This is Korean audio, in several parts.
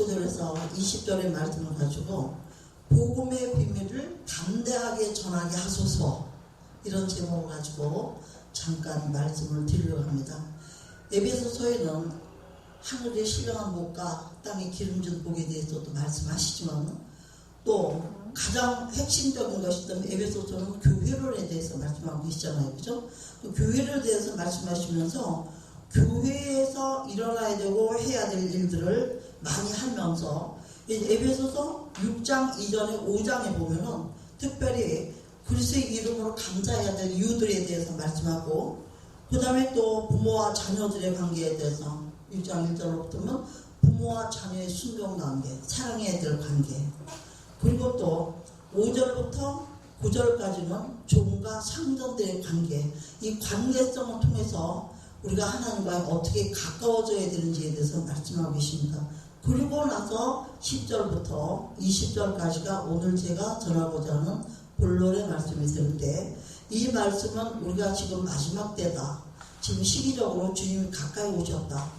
19절에서 20절의 말씀을 가지고 복음의 비밀을 담대하게 전하게 하소서 이런 제목을 가지고 잠깐 말씀을 드리려고 합니다. 에베소서에는 하늘의 신령한 목과 땅의 기름진 복에 대해서도 말씀하시지만 또 가장 핵심적인 것이던 에베소서는 교회론에 대해서 말씀하고 계시잖아요. 그죠? 그 교회를 대해서 말씀하시면서 교회에서 일어나야 되고 해야 될 일들을 많이 하면서 이 에베소서 6장 이전에 5장에 보면은 특별히 그리스의 이름으로 감사해야 될 이유들에 대해서 말씀하고 그 다음에 또 부모와 자녀들의 관계에 대해서 6장 1절로부터는 부모와 자녀의 순종 관계, 사랑해야 될 관계 그리고 또 5절부터 9절까지는 종과 상전들의 관계 이 관계성을 통해서 우리가 하나님과 어떻게 가까워져야 되는지에 대해서 말씀하고 계십니다. 그리고 나서 10절부터 20절까지가 오늘 제가 전하고자 하는 본론의 말씀이 되는데 이 말씀은 우리가 지금 마지막 때다. 지금 시기적으로 주님이 가까이 오셨다.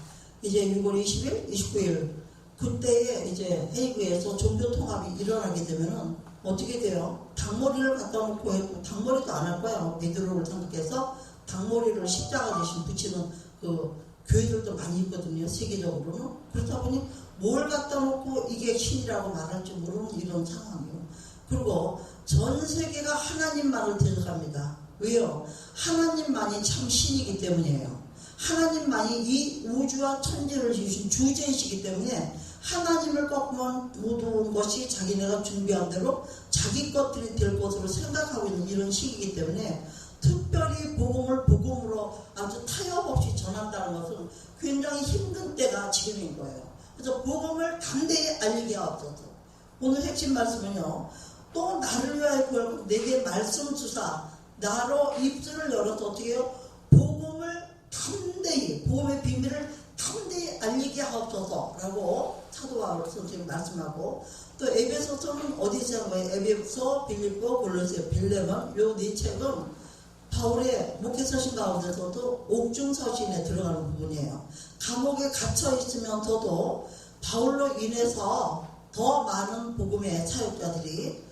이제 6월 20일, 29일 그때에 이제 헤이그에서 종교 통합이 일어나게 되면은 어떻게 돼요? 닭머리를 갖다 놓고 해도 닭머리도 안 할 거야. 베드로를 생각해서 닭머리를 십자가 대신 붙이는 그 교회들도 많이 있거든요. 세계적으로는. 그렇다 보니 뭘 갖다 놓고 이게 신이라고 말할지 모르는 이런 상황이에요. 그리고 전 세계가 하나님만을 대적합니다. 왜요? 하나님만이 참 신이기 때문이에요. 하나님만이 이 우주와 천지를 지으신 주제이시기 때문에 하나님을 꺾으면 모든 것이 자기네가 준비한 대로 자기 것들이 될 것으로 생각하고 있는 이런 시기이기 때문에 특별히 복음을 복음으로 아주 타협 없이 전한다는 것은 굉장히 힘든 때가 지금인 거예요. 그래서 복음을 담대히 알리게 하옵소서. 오늘 핵심 말씀은요. 또 나를 위하여 구하고 내게 말씀 주사 나로 입술을 열어서 어떻게 해요? 복음을 담대히 복음의 비밀을 담대히 알리게 하옵소서라고 사도 바울 선생님 말씀하고 또 에베소서는 어디서 한 거예요? 에베소, 빌립보, 골로새, 빌레몬 요 네 책은 바울의 목회 서신 가운데서도 옥중 서신에 들어가는 부분이에요. 감옥에 갇혀 있으면서도 바울로 인해서 더 많은 복음의 사역자들이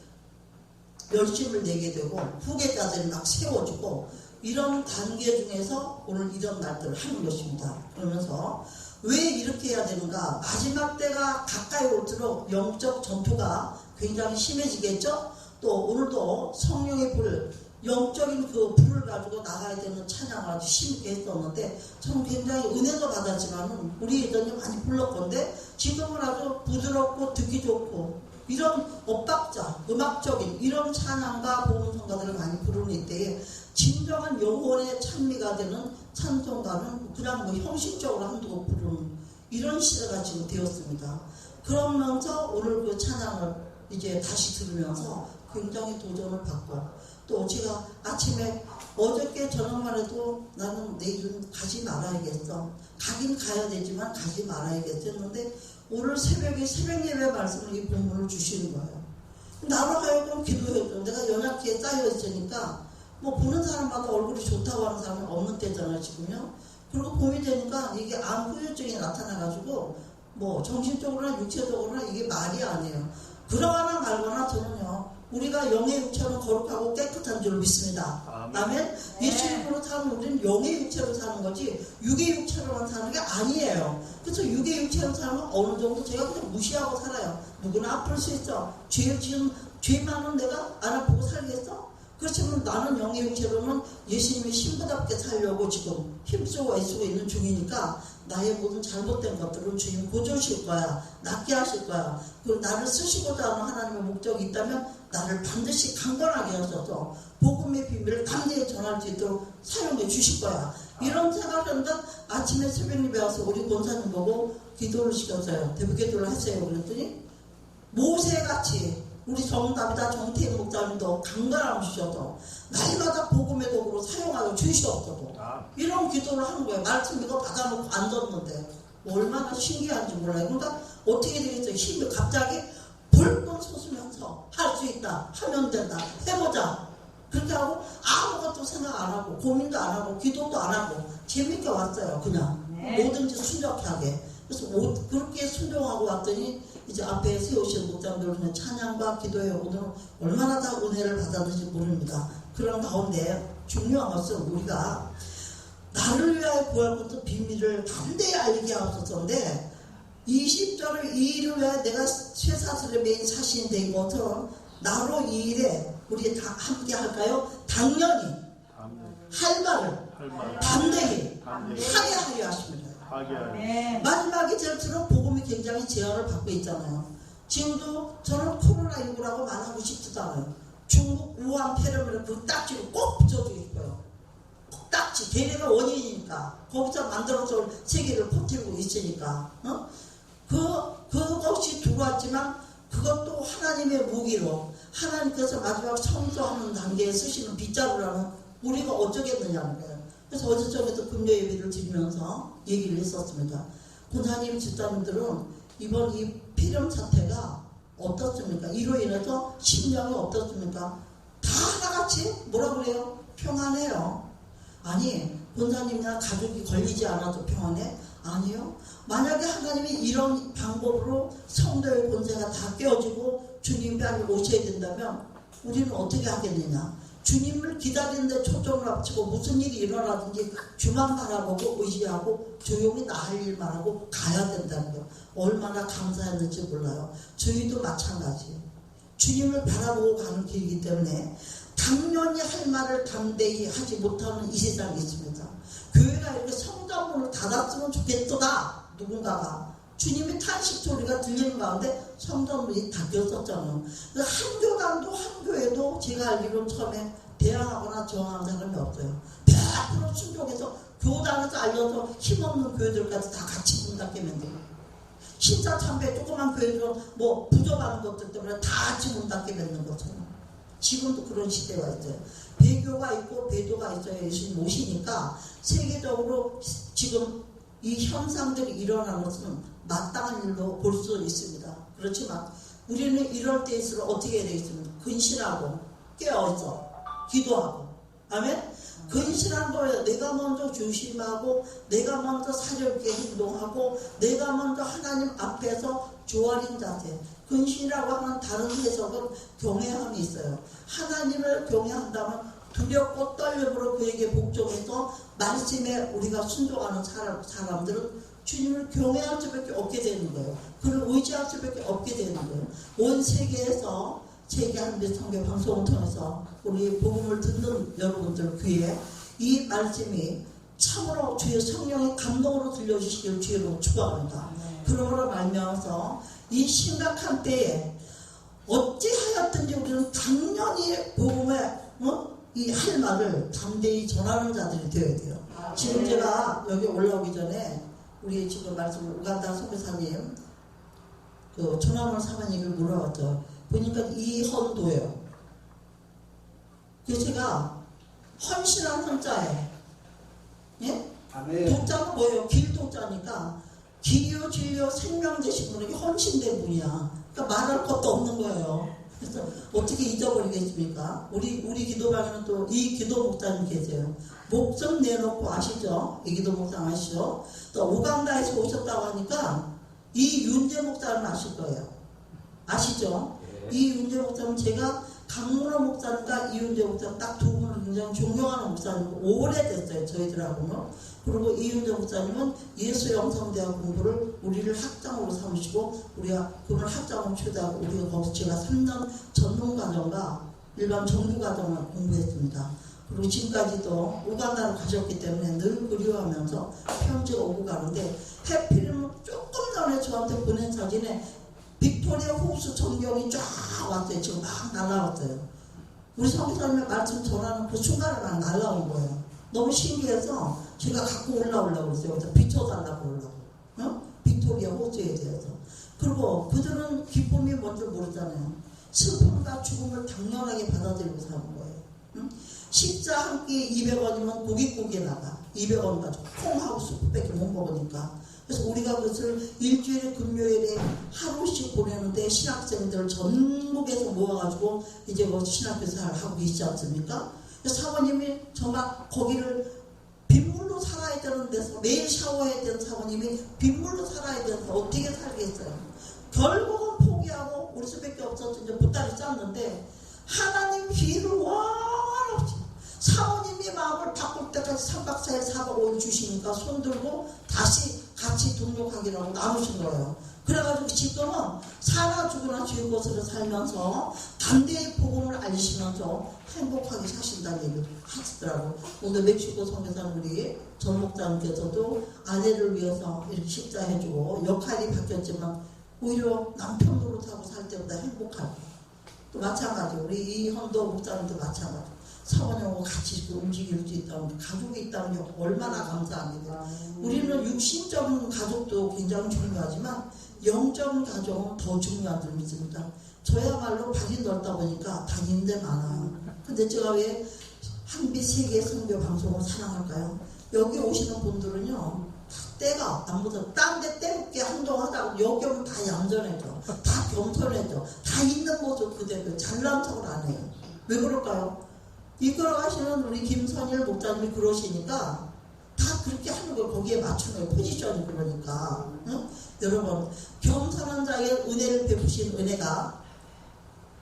열심을 내게 되고 후계자들이 막 세워지고 이런 단계 중에서 오늘 이런 말들을 하는 것입니다. 그러면서 왜 이렇게 해야 되는가? 마지막 때가 가까이 올수록 영적 전투가 굉장히 심해지겠죠? 또 오늘도 성령의 불, 영적인 그 불을 가지고 나가야 되는 찬양을 아주 심하게 했었는데 저는 굉장히 은혜도 받았지만 우리 예전에 많이 불렀건데 지금은 아주 부드럽고 듣기 좋고 이런 엇박자, 음악적인 이런 찬양과 보험성가들을 많이 부르는 이때에 진정한 영혼의 찬미가 되는 찬송가는 그냥 뭐 형식적으로 한두 곡 부르는 이런 시대가 지금 되었습니다. 그러면서 오늘 그 찬양을 이제 다시 들으면서 굉장히 도전을 받고 또 제가 아침에 어저께 저녁만 해도 나는 내일은 가지 말아야겠어. 가긴 가야 되지만 가지 말아야겠어 했는데 오늘 새벽에 새벽 예배 말씀을 이 본문을 주시는 거예요. 나로 하여금 기도해줘. 내가 연약기에 쌓여 있으니까 뭐 보는 사람마다 얼굴이 좋다고 하는 사람은 없는 때잖아요 지금요. 그리고 봄이 되니까 이게 암 후유증이 나타나가지고 뭐 정신적으로나 육체적으로나 이게 말이 아니에요. 그러거나 말거나 저는요. 우리가 영의 육체로 거룩하고 깨끗한 줄 믿습니다. 아멘. 예수님으로 사는 우리는 영의 육체로 사는 거지 육의 육체로만 사는 게 아니에요. 그래서 육의 육체로 살면 어느 정도 제가 그냥 무시하고 살아요. 누구나 아플 수 있어. 죄 지금 죄 많은 내가 알아보고 살겠어? 그렇지만 나는 영의 육체로는 예수님이 신부답게 살려고 지금 힘쓰고 애쓰고 있는 중이니까 나의 모든 잘못된 것들은 주님 고쳐주실 거야. 낫게 하실 거야. 그리고 나를 쓰시고자 하는 하나님의 목적이 있다면 나를 반드시 강건하게 하셔서 복음의 비밀을 담대히 전할 수 있도록 사용해 주실 거야. 이런 생각하는데 아침에 새벽 예배 와서 우리 권사님 보고 기도를 시켰어요. 대부 기도를 하세요. 그랬더니 모세같이 우리 정답이다 정태인 목사님도 강건함 주셔서 날마다 복음의 도구로 사용하여 주시옵소서 이런 기도를 하는 거예요. 말씀 이거 받아놓고 앉았는데 얼마나 신기한지 몰라요. 그러니까 어떻게 되겠어요? 힘이 갑자기 그렇게 하고 아무것도 생각 안 하고 고민도 안 하고 기도도 안 하고 재밌게 왔어요. 그냥 네. 뭐든지 순적하게 그래서 오- 그렇게 순종하고 왔더니 이제 앞에 세우신 목장들 그냥 찬양과 기도에 오늘 얼마나 다 은혜를 받았는지 모릅니다. 그런 가운데 중요한 것은 우리가 나를 위하여 구할 것도 비밀을 담대히 알게 하옵소서인데 20절을 이 일을 위하여 내가 쇠사슬에 매인 사신이 된 것처럼 나로 이 일에 우리 다 함께 할까요? 당연히 할 말을 할 말, 담대히 하게 하려 하십니다. 네. 마지막에 될수록 복음이 굉장히 제한을 받고 있잖아요. 지금도 저는 코로나19라고 말하고 싶지도 않아요. 중국 우한 폐렴을 그 딱지로 꼭 붙여주고 싶어요. 꼭 딱지. 걔네가 원인이니까. 거기서 만들어서 세계를 퍼뜨리고 있으니까. 어? 그, 그것이 들어왔지만 그것도 하나님의 무기로 하나님께서 마지막 성소하는 단계에 쓰시는 빗자루라는 우리가 어쩌겠느냐는 거예요. 그래서 어제 저에도 금요 예배를 드리면서 얘기를 했었습니다. 권사님 집사님들은 이번 이 폐렴 사태가 어떻습니까? 이로 인해서 심령이 어떻습니까? 다 하나같이 뭐라 그래요? 평안해요. 아니 권사님이나 가족이 걸리지 않아도 평안해? 아니요. 만약에 하나님이 이런 방법으로 성도의 권세가 다 깨어지고 주님 뺨에 오셔야 된다면 우리는 어떻게 하겠느냐? 주님을 기다리는데 초점을 합치고 무슨 일이 일어나든지 주만 바라보고 의지하고 조용히 나할 일만 하고 가야 된다는 거 얼마나 감사했는지 몰라요. 저희도 마찬가지. 주님을 바라보고 가는 길이기 때문에 당연히 할 말을 담대히 하지 못하는 이 세상이 있습니다. 교회가 이렇게 성장문을 닫았으면 좋겠다. 누군가가 주님의 탄식 소리가 들리는 가운데 성전문이 닫혔었잖아요. 한 교단도 한 교회도 제가 알기로는 처음에 대항하거나 저항하는 사람이 없어요. 100% 순종해서 교단에서 알려서 힘없는 교회들까지 다 같이 문 닫게 만들어요. 신사 참배 조그만 교회들은 뭐 부족한 것들 때문에 다 같이 문 닫게 만든 것처럼 지금도 그런 시대가 있어요. 배교가 있고 배도가 있어야 예수님 오시니까 세계적으로 지금 이 현상들이 일어나는 것은 마땅한 일로 볼 수 있습니다. 그렇지만 우리는 이럴 때일수록 어떻게 해야 되겠습니까? 근신하고 깨어있어 기도하고 아멘? 근신한 거예요. 내가 먼저 조심하고 내가 먼저 사렵게 행동하고 내가 먼저 하나님 앞에서 조아린 자세 근신이라고 하는 다른 해석은 경외함이 있어요. 하나님을 경외한다면 두렵고 떨림으로 그에게 복종해서 말씀에 우리가 순종하는 사람, 사람들은 주님을 경외할 수밖에 없게 되는 거예요. 그를 의지할 수밖에 없게 되는 거예요. 온 세계에서 세계 한빛 성교 방송을 통해서 우리 복음을 듣는 여러분들 귀에 이 말씀이 참으로 주의 성령의 감동으로 들려주시길 주의로 축원합니다. 그러므로 말미암아서 이 심각한 때에 어찌하였든지 우리는 당연히 복음에 어? 이할 말을 담대히 전하는 자들이 되어야 돼요. 지금 제가 여기 올라오기 전에 우리 지금 말씀 우간다 선교사님 그 조남원 사모님을 물어봤죠. 보니까 이헌도예요. 그래서 제가 헌신한 헌자에 예? 아멘. 도자는 뭐예요? 길도자니까 길이요 진리요 생명 되신 분에게 헌신된 분이야. 그러니까 말할 것도 없는 거예요. 그래서 어떻게 잊어버리겠습니까? 우리 우리 기도방에는 또 이 기도 목사님 계세요. 목숨 내놓고 아시죠? 이 기도 목사 아시죠? 또 우간다에서 오셨다고 하니까 이 윤재 목사는 아실 거예요. 아시죠? 이 윤재 목사는 제가 강문호 목사님과 이윤재 목사 딱두 분을 굉장히 존경하는 목사님 오래됐어요 저희들하고는 그리고 이윤재 목사님은 예수 영성대학 공부를 우리를 학장으로 삼으시고 우리가 그분을 학장으로 초대하고 우리가 거기서 제가 3년 전문 과정과 일반 정규 과정을 공부했습니다. 그리고 지금까지도 우간다로 가셨기 때문에 늘 그리워하면서 편지가 오고 가는데 해필이면 조금 전에 저한테 보낸 사진에 빅토리아 호수 전경이 쫙 왔어요. 지금 막 날라왔어요. 우리 성사님의 말씀 전하는 그 순간에 막 날라온 거예요. 너무 신기해서 제가 갖고 올라오려고 그랬어요. 그래서 비춰달라고 그러려고. 어? 빅토리아 호수에 대해서. 그리고 그들은 기쁨이 뭔지 모르잖아요. 슬픔과 죽음을 당연하게 받아들이고 사는 거예요. 응? 식사 한 끼에 200원이면 고깃국에 나가. 200원 가지고 콩하고 수프밖에 못 먹으니까. 그래서 우리가 그것을 일주일에 금요일에 하루씩 보내는데 신학생들 전국에서 모아가지고 이제 뭐 신학교사를 하고 계시지 않습니까? 사모님이 정말 거기를 빗물로 살아야 되는 데서 매일 샤워해야 되는 사모님이 빗물로 살아야 되는데 어떻게 살겠어요? 결국은 포기하고 우리 수밖에 없어서 이제 보따리 쌌는데 하나님 비를 원없이 사모님이 마음을 바꿀 때까지 3박 4일 4박 5일 주시니까 손 들고 다시 같이 동력하기라고 나누신 거예요. 그래가지고 지금은 사나 죽으나 주의 곳으로 살면서 담대히 복음을 알리시면서 행복하게 사신다는 얘기를 하시더라고. 오늘 멕시코 성교사는 우리 전 목사님께서도 아내를 위해서 이렇게 식사해주고 역할이 바뀌었지만 오히려 남편 노릇하고 살 때보다 행복하고 또 마찬가지 우리 이 현도 목사님도 마찬가지 사모님하고 같이 이렇게 움직일 수 있다면 가족이 있다는 게 얼마나 감사합니다. 우리는 육신적인 가족도 굉장히 중요하지만 영적인 가족은 더 중요한 줄 믿습니다. 저야말로 발이 넓다 보니까 다니는 데 많아요. 근데 제가 왜 한빛 세계 선교 방송을 사랑할까요? 여기 오시는 분들은요, 때가 안 묻어. 딴데 때묻게 한동안 하다가 여기 오면 다 얌전해져. 다 겸손해져. 다 있는 모습 그대로 잘난 척을 안 해요. 왜 그럴까요? 이끌어 가시는 우리 김선일 목사님이 그러시니까 다 그렇게 하는 걸 거기에 맞추는 거예요. 포지션이 그러니까. 응? 여러분, 겸손한 자의 은혜를 베푸신 은혜가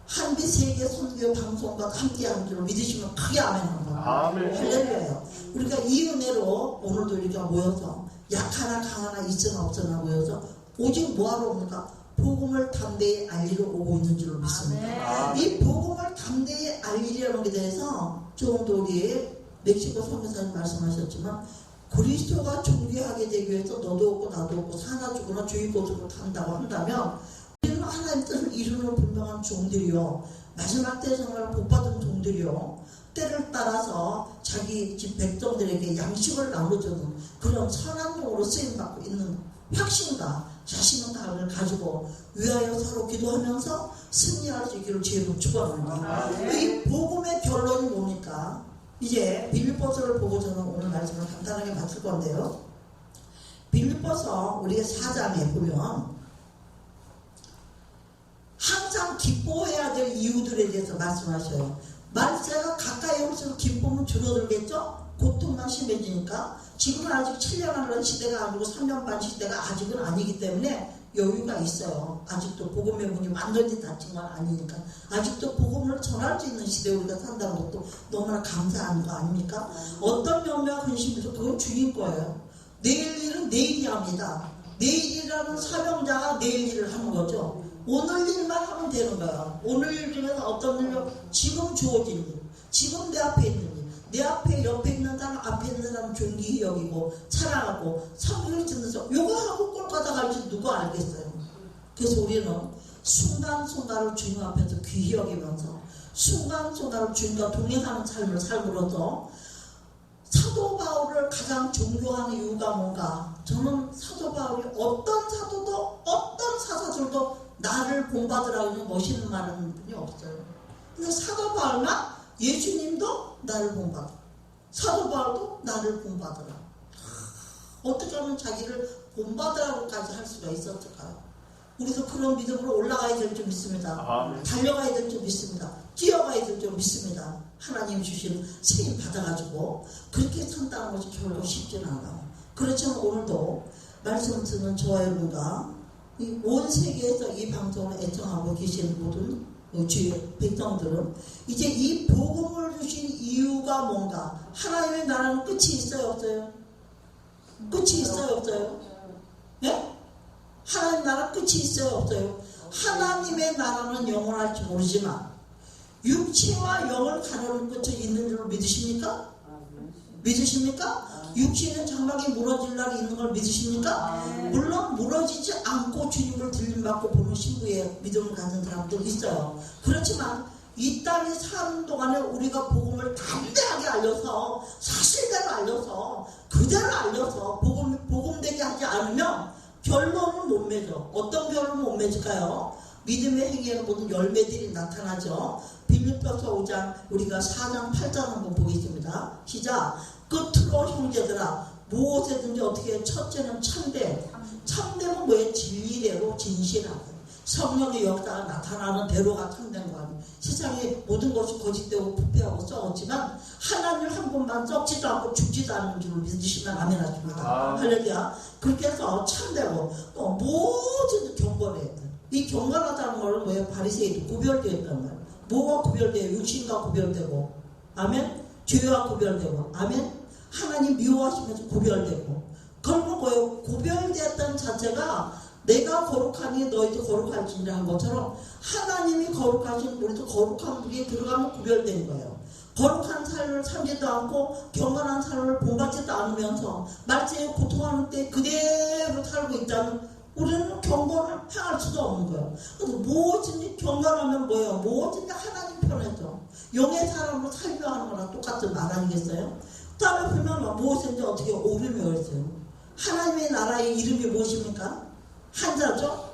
한빛 세계 선교 방송과 함께하는 줄 믿으시면 크게 아멘 한번. 아멘. 할렐루야요. 우리가 이 은혜로 오늘도 우리가 모여서 약하나 강하나 있으나 없으나 모여서 오직 뭐하러 옵니까? 복음을 담대히 알리러 오고 있는 줄로 믿습니다. 아멘. 이 복음을 담대히 알리려는 게 대해서 조금 더 우리 멕시코 선교사님 말씀하셨지만 그리스도가 존귀하게 되기 위해서 너도 없고 나도 없고 사나 죽거나 주의 곳으로 간다고 한다면 우리는 하나님 뜻을 이루는 분명한 종들이요 마지막 때 정말 복받은 종들이요 때를 따라서 자기 집 백성들에게 양식을 나눠주는 그런 선한 종으로 쓰임받고 있는 확신과 자신감을 가지고 위하여 서로 기도하면서 승리할 수 있기를 주의로 축원합니다. 이 복음의 결론이 뭡니까? 이제 빌립보서를 보고 저는 오늘 말씀을 간단하게 마칠 건데요. 빌립보서 우리가 사장에 보면 항상 기뻐해야 될 이유들에 대해서 말씀하셔요. 말세가 가까이 올수록 기쁨은 줄어들겠죠? 고통만 심해지니까 지금은 아직 7년 하는 시대가 아니고 3년 반 시대가 아직은 아니기 때문에 여유가 있어요. 아직도 복음의 문이 완전히 닫힌 건 아니니까 아직도 복음을 전할 수 있는 시대에 우리가 산다는 것도 너무나 감사한 거 아닙니까? 어떤 명명과 근심에서 그건 주인 거예요. 내일 일은 내일이 합니다. 내일이라는 사명자가 내일 일을 하는 거죠. 오늘 일만 하면 되는 거야. 오늘 일 중에서 어떤 일을 지금 주어진 일, 지금 내 앞에 있는 일, 내 앞에 옆에 있는 사람, 앞에 있는 사람 존귀히 여기고 사랑하고 성경을 듣면서 요거 하고 꼴 가다 갈지 누가 알겠어요. 그래서 우리는 순간순간을 주님 앞에서 귀히 여기면서 순간순간을 주님과 동행하는 삶을 살므로써 사도 바울을 가장 존경하는 이유가 뭔가? 저는 사도 바울이 어떤 사도도 어떤 사사들도 나를 본받으라고 하는 멋있는 말하는 분이 없어요. 근데 사도 바울만 예수님도 나를 본받아. 사도 바울도 나를 본받으라. 어떻게 하면 자기를 본받으라고까지 할 수가 있었을까요? 우리도 그런 믿음으로 올라가야 될 줄 믿습니다. 아멘. 달려가야 될 줄 믿습니다. 뛰어가야 될 줄 믿습니다. 하나님 주시는 세임 받아가지고 그렇게 산다는 것이 결코 쉽지는 않아요. 그렇지만 오늘도 말씀 듣는 저와 여러분과 이 온 세계에서 이 방송을 애청하고 계신 모든 어, 주의 백성들은 이제 이 복음을 주신 이유가 뭔가 하나님의 나라는 끝이 있어요 없어요? 끝이 있어요 없어요? 네? 하나님 나라 끝이 있어요 없어요? 하나님의 나라는 영원할지 모르지만 육체와 영을 가르는 끝이 있는 줄 믿으십니까? 믿으십니까? 육신은 장막이 무너질 날이 있는 걸 믿으십니까? 물론 무너지지 않고 주님을 들림받고 보는 신부의 믿음을 가진 사람도 있어요. 그렇지만 이 땅에 사는 동안에 우리가 복음을 담대하게 알려서 사실대로 알려서 그대로 알려서 복음 복음되게 하지 않으면 결론은 못 맺어. 어떤 결론은 못 맺을까요? 믿음의 행위에는 모든 열매들이 나타나죠. 빌립보서 5장 우리가 4장 8장 한번 보겠습니다. 시작. 끝으로 형제들아 무엇이든지 어떻게 해? 첫째는 참되. 참되는 뭐예요? 진리대로 진실하고 성령의 역사가 나타나는 대로가 참된 거 아니에요. 세상에 모든 것이 거짓되고 부패하고 썩었지만 하나님 한 분만 썩지도 않고 죽지도 않는 줄을 믿으시면 아멘 하십니다. 아. 할렐루야. 그렇게 해서 참되고 또 모든 경건해야 돼. 이 경건하다는 걸 뭐예요? 바리새인이 구별되어 있단 말이에요. 뭐가 구별돼요? 육신과 구별되고 아멘. 죄와 구별되고 아멘. 하나님 미워하시면서 구별되고 그러면 뭐예요? 구별되었다는 자체가 내가 거룩하니 너희도 거룩할지니라 한 것처럼 하나님이 거룩하신 우리도 거룩한 분이 들어가면 구별되는 거예요. 거룩한 삶을 살지도 않고 경건한 삶을 본받지도 않으면서 말세에 고통하는 때 그대로 살고 있다면 우리는 경건을 행할 수도 없는 거예요. 그래서 무엇인지 경건하면 뭐예요? 무엇인지 하나님 편에서 영의 사람으로 살려 하는 거랑 똑같은 말 아니겠어요? 다음에 보면 무엇인지 어떻게 오름이 어딨어요? 하나님의 나라의 이름이 무엇입니까? 한자죠?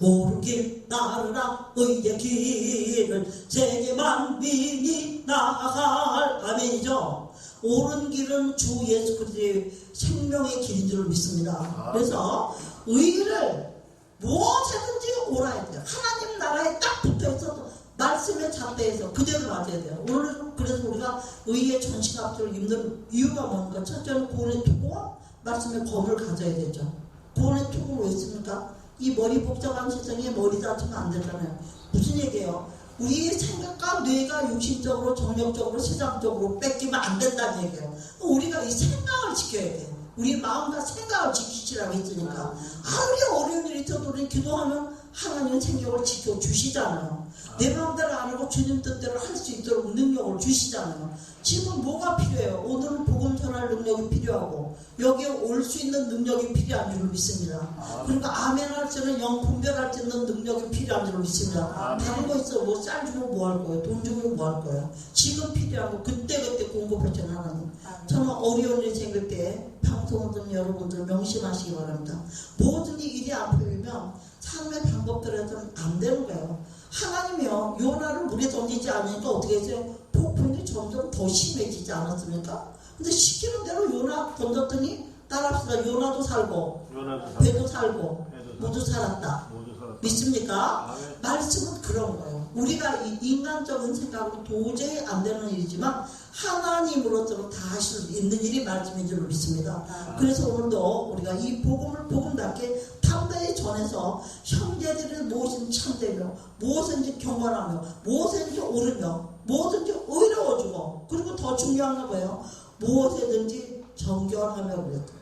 오르길 나르라 의의 길을 세계 만 민이 나갈 아멘이죠. 옳은 길은 주 예수 그리스도의 생명의 길인 줄 믿습니다. 그래서 의를 무엇이든지 옳아야 돼요. 하나님 나라에 딱 붙어 있어도 말씀에 잡대해서 그대로 맞아야 돼요. 오늘 그래서 우리가 의의 전시갑주를 입는 이유가 뭔가 첫째는 구원의 투구와 말씀의 검을 가져야 되죠. 투구는 왜 있습니까? 이 머리 복잡한 세상에 머리 다치면 안 되잖아요. 무슨 얘기예요? 우리의 생각과 뇌가 육신적으로, 정력적으로, 세상적으로 뺏기면 안 된다는 얘기예요. 우리가 이 생각을 지켜야 돼. 우리 마음과 생각을 지키시라고 했으니까. 아무리 어려운 일이 있어도 우리는 기도하면 하나님은 생각을 지켜 주시잖아요. 내 마음대로 안 하고 주님 뜻대로 할 수 있도록 능력을 주시잖아요. 지금 뭐가 필요해요? 오늘은 복음 전할 능력이 필요하고 여기에 올 수 있는 능력이 필요한 줄 믿습니다. 그러니까 아멘 할 때는 영 분별할 수 있는 능력이 필요한 줄 믿습니다. 다른 거 있어 뭐 쌀 주면 뭐할 거예요? 돈 주면 뭐할 거예요? 지금 그때 그때 공급하시는 하나님. 저는 어려운 일이 생길 때 방송을 듣는 여러분들 명심하시기 바랍니다. 모든 일이 앞이면 삶의 방법들에서는 안 되는 거예요. 하나님이요 요나를 물에 던지지 않으니까 어떻게 했어요? 폭풍이 점점 더 심해지지 않았습니까? 근데 시키는 대로 요나 던졌더니 따라합시다. 요나도 살고 요나도 살 배도 살고 배도 모두 살았다. 모두 살았다. 믿습니까? 아멘. 말씀은 그런 거예요. 우리가 이 인간적인 생각으로 도저히 안 되는 일이지만 하나님으로서 다 하실 수 있는 일이 말씀인 줄 믿습니다. 그래서 오늘도 우리가 이 복음을 복음답게 담대히 전해서 형제들을 무엇인지 참되며 무엇인지 경건하며 무엇인지 옳으며 무엇인지 의로워주고 그리고 더 중요한 건 뭐예요? 무엇이든지 정결하며 그랬다.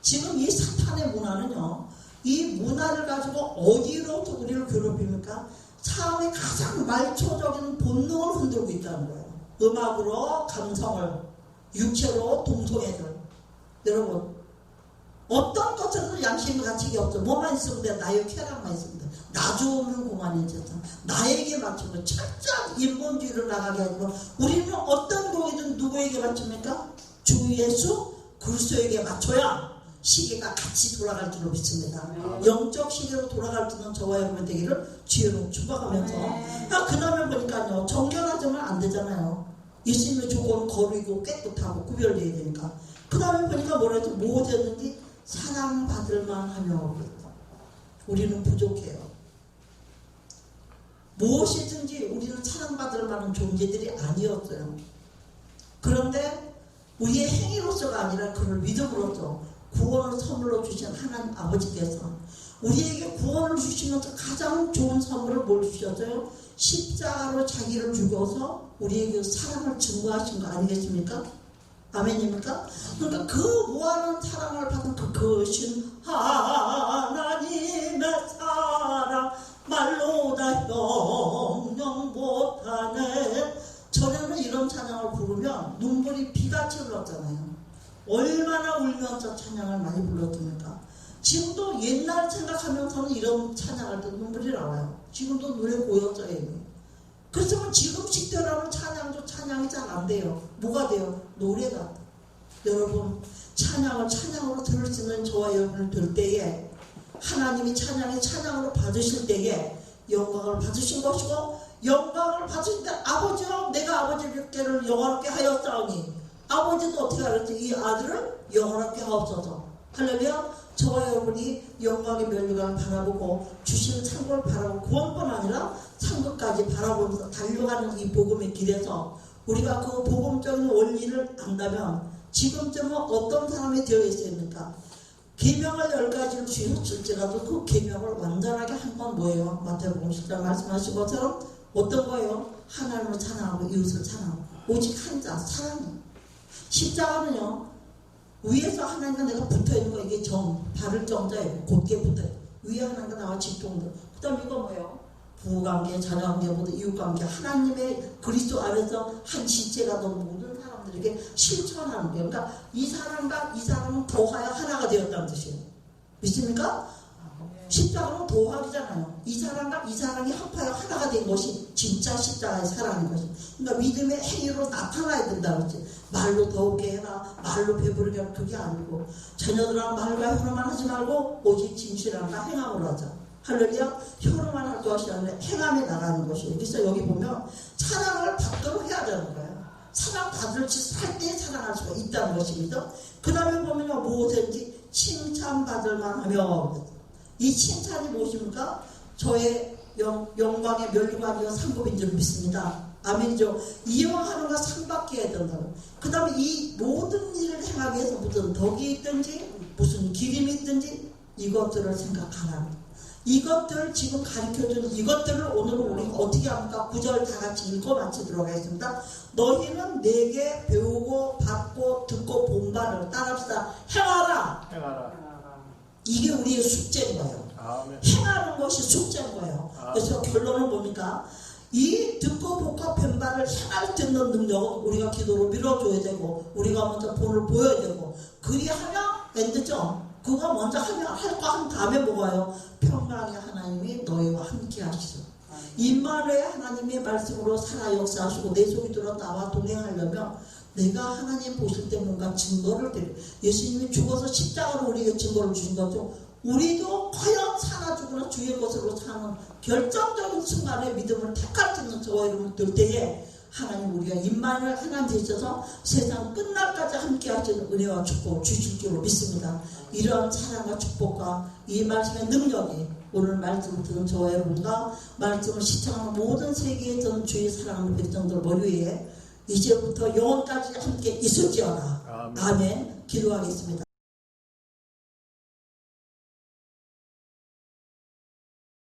지금 이 사탄의 문화는요, 이 문화를 가지고 어디로부터 우리를 괴롭힙니까? 사람의 가장 말초적인 본능을 흔들고 있다는 거예요. 음악으로 감성을, 육체로 동성애를. 여러분, 어떤 것에도 양심의 가치가 없어. 뭐만 있으면 돼. 나의 쾌락만 있으면 돼. 나 좋으면 고만해졌다. 나에게 맞추고 철저한 인본주의를 나가게 하고 우리는 어떤 곡이든 누구에게 맞춥니까? 주 예수 그리스도에게 맞춰야 시계가 같이 돌아갈 줄로 믿습니다. 영적 시계로 돌아갈 줄은 저와 여러분 되기를 주여로 축복하면서 아, 그 다음에 보니까요 정결하지만 안 되잖아요. 예수님의 조건 거리고 깨끗하고 구별돼야 되니까 그 다음에 보니까 뭐라도 뭐든지 사랑받을 만하며 그랬다. 우리는 부족해요. 무엇이든지 우리는 사랑받을 만한 존재들이 아니었어요. 그런데 우리의 행위로서가 아니라 그를 믿음으로써 구원을 선물로 주신 하나님 아버지께서 우리에게 구원을 주시면서 가장 좋은 선물을 뭘 주셨어요? 십자가로 자기를 죽여서 우리에게 사랑을 증거하신 거 아니겠습니까? 아멘입니까? 그러니까 그 무한한 사랑을 받은 그 크신 하나님의 사랑 말로 다 형용 못하네 전에는 이런 찬양을 부르면 눈물이 비같이 흘렀잖아요 얼마나 울면서 찬양을 많이 불렀습니까? 지금도 옛날 생각하면서는 이런 찬양할 때 눈물이 나와요 지금도 고였어요 이미. 그렇지만 지금 식대로는 찬양도 찬양이 잘 안 돼요. 뭐가 돼요? 노래가. 여러분, 찬양을 찬양으로 들을 수 있는 저와 여러분을 들 때에 하나님이 찬양이 찬양으로 받으실 때에 영광을 받으신 것이고 영광을 받으실 때 아버지와 내가 아버지께를 영화롭게 하였사오니 아버지도 어떻게 하랬지? 이 아들을 영화롭게 하옵소서. 할렐루야. 저와 여러분이 영광의 면류관을 바라보고 주시는 창고를 바라보고 구원뿐 아니라 창고까지 바라보면서 달려가는 이 복음의 길에서 우리가 그 복음적인 원리를 안다면 지금쯤은 어떤 사람이 되어 있습니까? 계명을 열 가지를 주셨을지라도 그 계명을 완전하게 한 건 뭐예요? 마태복음 10장 말씀하신 것처럼 어떤 거예요? 하나님을 사랑하고 이웃을 사랑하고 오직 한 자 사랑이 십자가는요 위에서 하나님과 내가 붙어 있는 거 이게 정 발을 정자예요 곧게 붙어 있 위에 하나님과 나와 직통도 그다음 이거 뭐예요? 부부관계, 자녀관계보다 이웃관계 하나님의 그리스도 안에서 한된 모든 사람들에게 실천하는 거예요. 그러니까 이 사람과 이 사람은 도하여 하나가 되었다는 뜻이에요. 믿습니까? 십자가는 도학이잖아요. 이 사람과 이 사람이 합하여 하나가 된 것이 진짜 십자가의 사랑인 것이. 그러니까 믿음의 행위로 나타나야 된다 그랬지. 말로 더욱게 해라, 말로 배부르게 하라 그게 아니고 자녀들아 말과 혀로만 하지 말고 오직 진실함과 행함으로 하자. 할렐루야 혀로만 할 것이 아니라 행함에 나가는 것이에요. 그래서 여기 보면 사랑을 받도록 해야 되는 거예요. 사랑 받을 짓할때 사랑할 수가 있다는 것입니다. 그 다음에 보면요 무엇인지 칭찬받을 만하며 이 칭찬이 무엇입니까? 저의 영, 영광의 멸관이와 상급인 줄 믿습니다. 아멘이죠. 이용하는 거 상받게 해야 된다고. 그 다음에 이 모든 일을 행하기 위해서 무슨 덕이 있든지 무슨 기림이 있든지 이것들을 생각하라. 이것들 지금 가르쳐주는 이것들을 오늘 우리가 어떻게 합니까? 구절 다 같이 읽어 마치도록 하겠습니다. 너희는 내게 배우고 받고 듣고 본 바를 따라합시다. 행하라. 행하라. 이게 우리의 숙제인 거예요. 아멘. 행하는 것이 숙제인 거예요. 그래서 결론을 보니까 이 듣고 복합한 바를 행할 수 있는 능력은 우리가 기도로 밀어줘야 되고 우리가 먼저 본을 보여야 되고 안 되죠. 그거 먼저 하면 할거 한 다음에 뭐가요? 평강의 하나님이 너희와 함께 하시죠. 임마누엘 하나님의 말씀으로 살아 역사하시고 내 속이 들어 나와 동행하려면 내가 하나님 보실 때 뭔가 증거를 드려. 예수님이 죽어서 십자가로 우리에게 증거를 주신 거죠. 우리도 과연 사나 죽으나 주의 것으로 사는 결정적인 순간에 믿음을 택할 수 있는 저와 여러분 들 때에 하나님 우리가 임마누엘 하나님 되셔서 세상 끝날까지 함께 하시는 은혜와 축복을 주실 줄로 믿습니다. 이러한 사랑과 축복과 이 말씀의 능력이 오늘 말씀을 듣는 저와 여러분과 말씀을 시청하는 모든 세계에 저는 주의 사랑하는 백성들 머리 위에 이제부터 영원까지 함께 있을지어다. 아멘. 아멘. 기도하겠습니다.